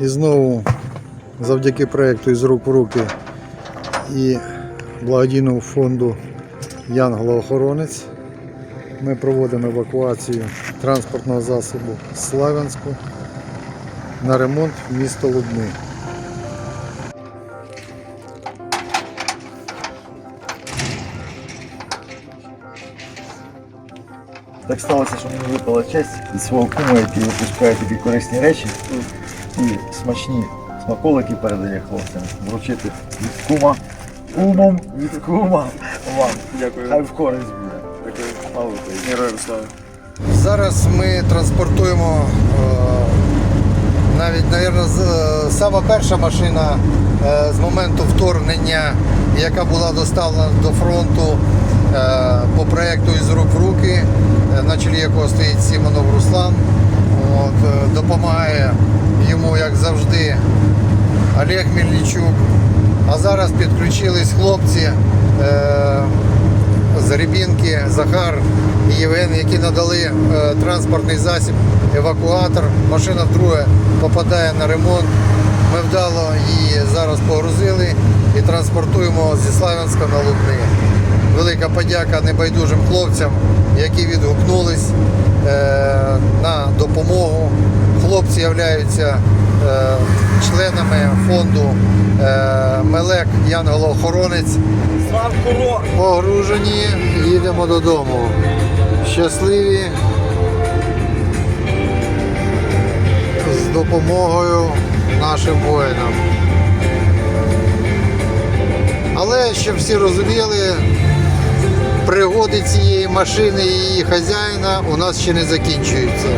І знову завдяки проєкту із рук в руки і благодійному фонду Янголо-Охоронець ми проводимо евакуацію транспортного засобу Славянську на ремонт в місто Лубни. Так сталося, що мені випала честь від свого кума, який випускає такі корисні речі і смачні смаколики передає хлопцям. Вручити від кума. Кумом від кума вам. Дякую. Хай в користь буде. Дякую. Слава Героям слава. Зараз ми транспортуємо е, навіть, мабуть, сама перша машина е, з моменту вторгнення, яка була доставлена до фронту е, по проєкту із рук в руки, е, на чолі якого стоїть Сімонов Руслан. От, е, допомагає йому, як завжди, Олег Мельничук. А зараз підключились хлопці. Е, з Рібінки, Захар і Євген, які надали е, транспортний засіб, евакуатор. Машина вдруге попадає на ремонт. Ми вдало її зараз погрузили і транспортуємо зі Славянська на Лубни. Велика подяка небайдужим хлопцям, які відгукнулись е, на допомогу. Хлопці являються е, членами фонду е, Мелек Янголо-Охоронець. Погружені, їдемо додому. Щасливі з допомогою нашим воїнам. Але щоб всі розуміли, пригоди цієї машини і її хазяїна у нас ще не закінчуються.